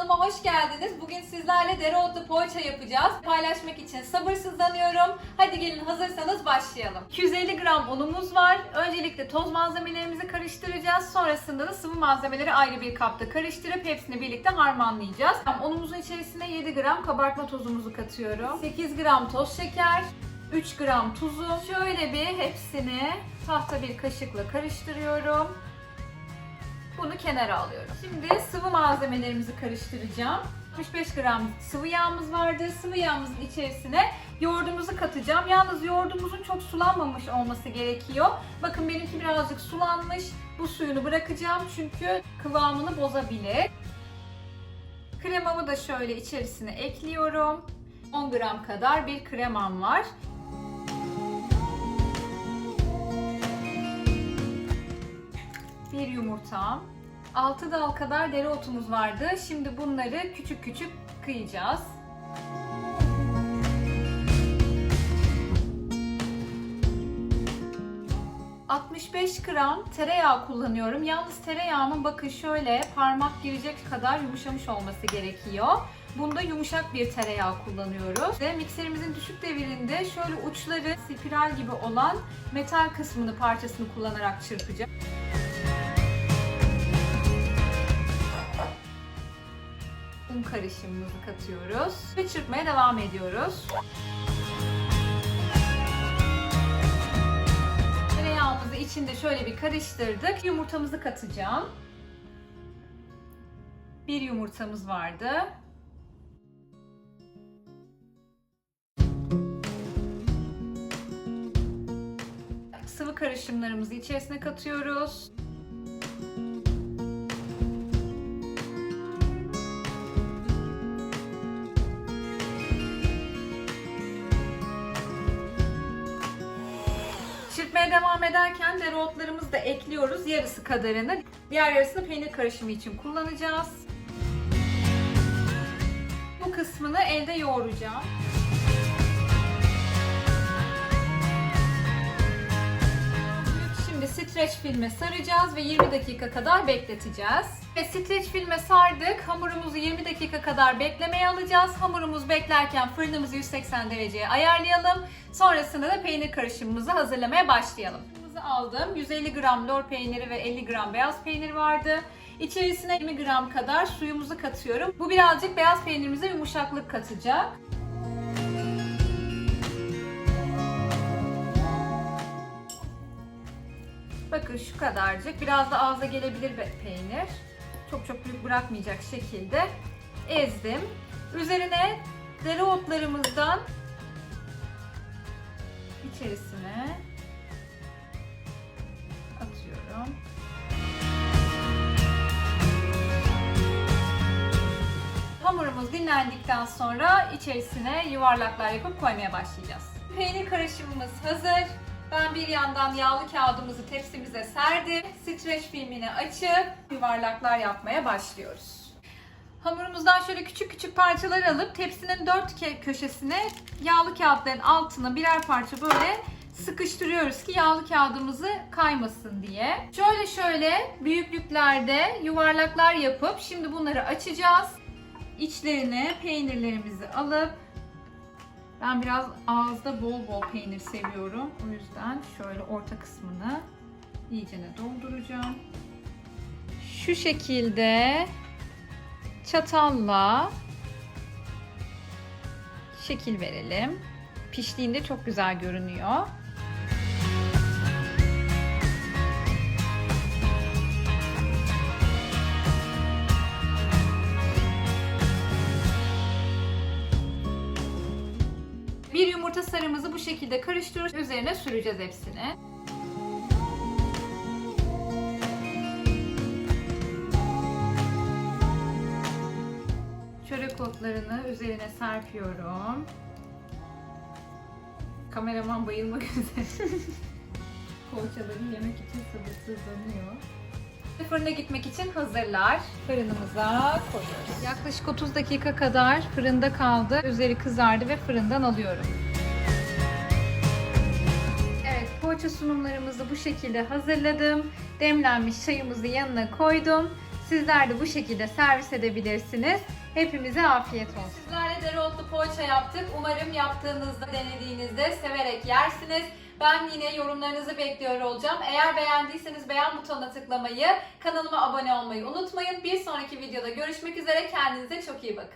kanalıma hoş geldiniz. Bugün sizlerle dereotlu poğaça yapacağız. Paylaşmak için sabırsızlanıyorum. Hadi gelin hazırsanız başlayalım. 250 gram unumuz var. Öncelikle toz malzemelerimizi karıştıracağız. Sonrasında da sıvı malzemeleri ayrı bir kapta karıştırıp hepsini birlikte harmanlayacağız. Unumuzun içerisine 7 gram kabartma tozumuzu katıyorum. 8 gram toz şeker. 3 gram tuzu. Şöyle bir hepsini tahta bir kaşıkla karıştırıyorum. Bunu kenara alıyorum. Şimdi sıvı malzemelerimizi karıştıracağım. 65 gram sıvı yağımız vardı. Sıvı yağımızın içerisine yoğurdumuzu katacağım. Yalnız yoğurdumuzun çok sulanmamış olması gerekiyor. Bakın benimki birazcık sulanmış. Bu suyunu bırakacağım çünkü kıvamını bozabilir. Kremamı da şöyle içerisine ekliyorum. 10 gram kadar bir kremam var. Bir yumurtam, 6 dal kadar dereotumuz vardı. Şimdi bunları küçük küçük kıyacağız. ...65 gram tereyağı kullanıyorum. Yalnız tereyağımın bakın şöyle parmak girecek kadar yumuşamış olması gerekiyor. Bunda yumuşak bir tereyağı kullanıyoruz. Ve mikserimizin düşük devirinde şöyle uçları spiral gibi olan metal kısmını parçasını kullanarak çırpacağım. Un karışımımızı katıyoruz ve çırpmaya devam ediyoruz. Tereyağımızı içinde şöyle bir karıştırdık. Yumurtamızı katacağım. Bir yumurtamız vardı. Sıvı karışımlarımızı içerisine katıyoruz. Devam ederken dereotlarımızı da ekliyoruz. Yarısı kadarını. Diğer yarısını peynir karışımı için kullanacağız. Bu kısmını elde yoğuracağım. Streç filme saracağız ve 20 dakika kadar bekleteceğiz. Ve streç filme sardık. Hamurumuzu 20 dakika kadar beklemeye alacağız. Hamurumuz beklerken fırınımızı 180 dereceye ayarlayalım. Sonrasında da peynir karışımımızı hazırlamaya başlayalım. Fırınımızı aldım. 150 gram lor peyniri ve 50 gram beyaz peynir vardı. İçerisine 20 gram kadar suyumuzu katıyorum. Bu birazcık beyaz peynirimize yumuşaklık katacak. Bakın şu kadarcık. Biraz da ağza gelebilir peynir. Çok çok büyük bırakmayacak şekilde ezdim. Üzerine dereotlarımızdan içerisine atıyorum. Hamurumuz dinlendikten sonra içerisine yuvarlaklar yapıp koymaya başlayacağız. Peynir karışımımız hazır. Ben bir yandan yağlı kağıdımızı tepsimize serdim. Streç filmini açıp yuvarlaklar yapmaya başlıyoruz. Hamurumuzdan şöyle küçük küçük parçalar alıp tepsinin dört köşesine yağlı kağıtların altına birer parça böyle sıkıştırıyoruz ki yağlı kağıdımızı kaymasın diye. Şöyle şöyle büyüklüklerde yuvarlaklar yapıp şimdi bunları açacağız. İçlerine peynirlerimizi alıp ben biraz ağızda bol bol peynir seviyorum. O yüzden şöyle orta kısmını iyicene dolduracağım. Şu şekilde çatalla şekil verelim. Piştiğinde çok güzel görünüyor. Bir yumurta sarımızı bu şekilde karıştırıyoruz. Üzerine süreceğiz hepsini. Çörek otlarını üzerine serpiyorum. Kameraman bayılmak üzere. Poğaçaları yemek için sabırsızlanıyor. Fırına gitmek için hazırlar. Fırınımıza koyuyoruz. Yaklaşık 30 dakika kadar fırında kaldı. Üzeri kızardı ve fırından alıyorum. Evet, poğaça sunumlarımızı bu şekilde hazırladım. Demlenmiş çayımızı yanına koydum. Sizler de bu şekilde servis edebilirsiniz. Hepimize afiyet olsun. Sizlerle dereotlu poğaça yaptık. Umarım yaptığınızda, denediğinizde severek yersiniz. Ben yine yorumlarınızı bekliyor olacağım. Eğer beğendiyseniz beğen butonuna tıklamayı, kanalıma abone olmayı unutmayın. Bir sonraki videoda görüşmek üzere. Kendinize çok iyi bakın.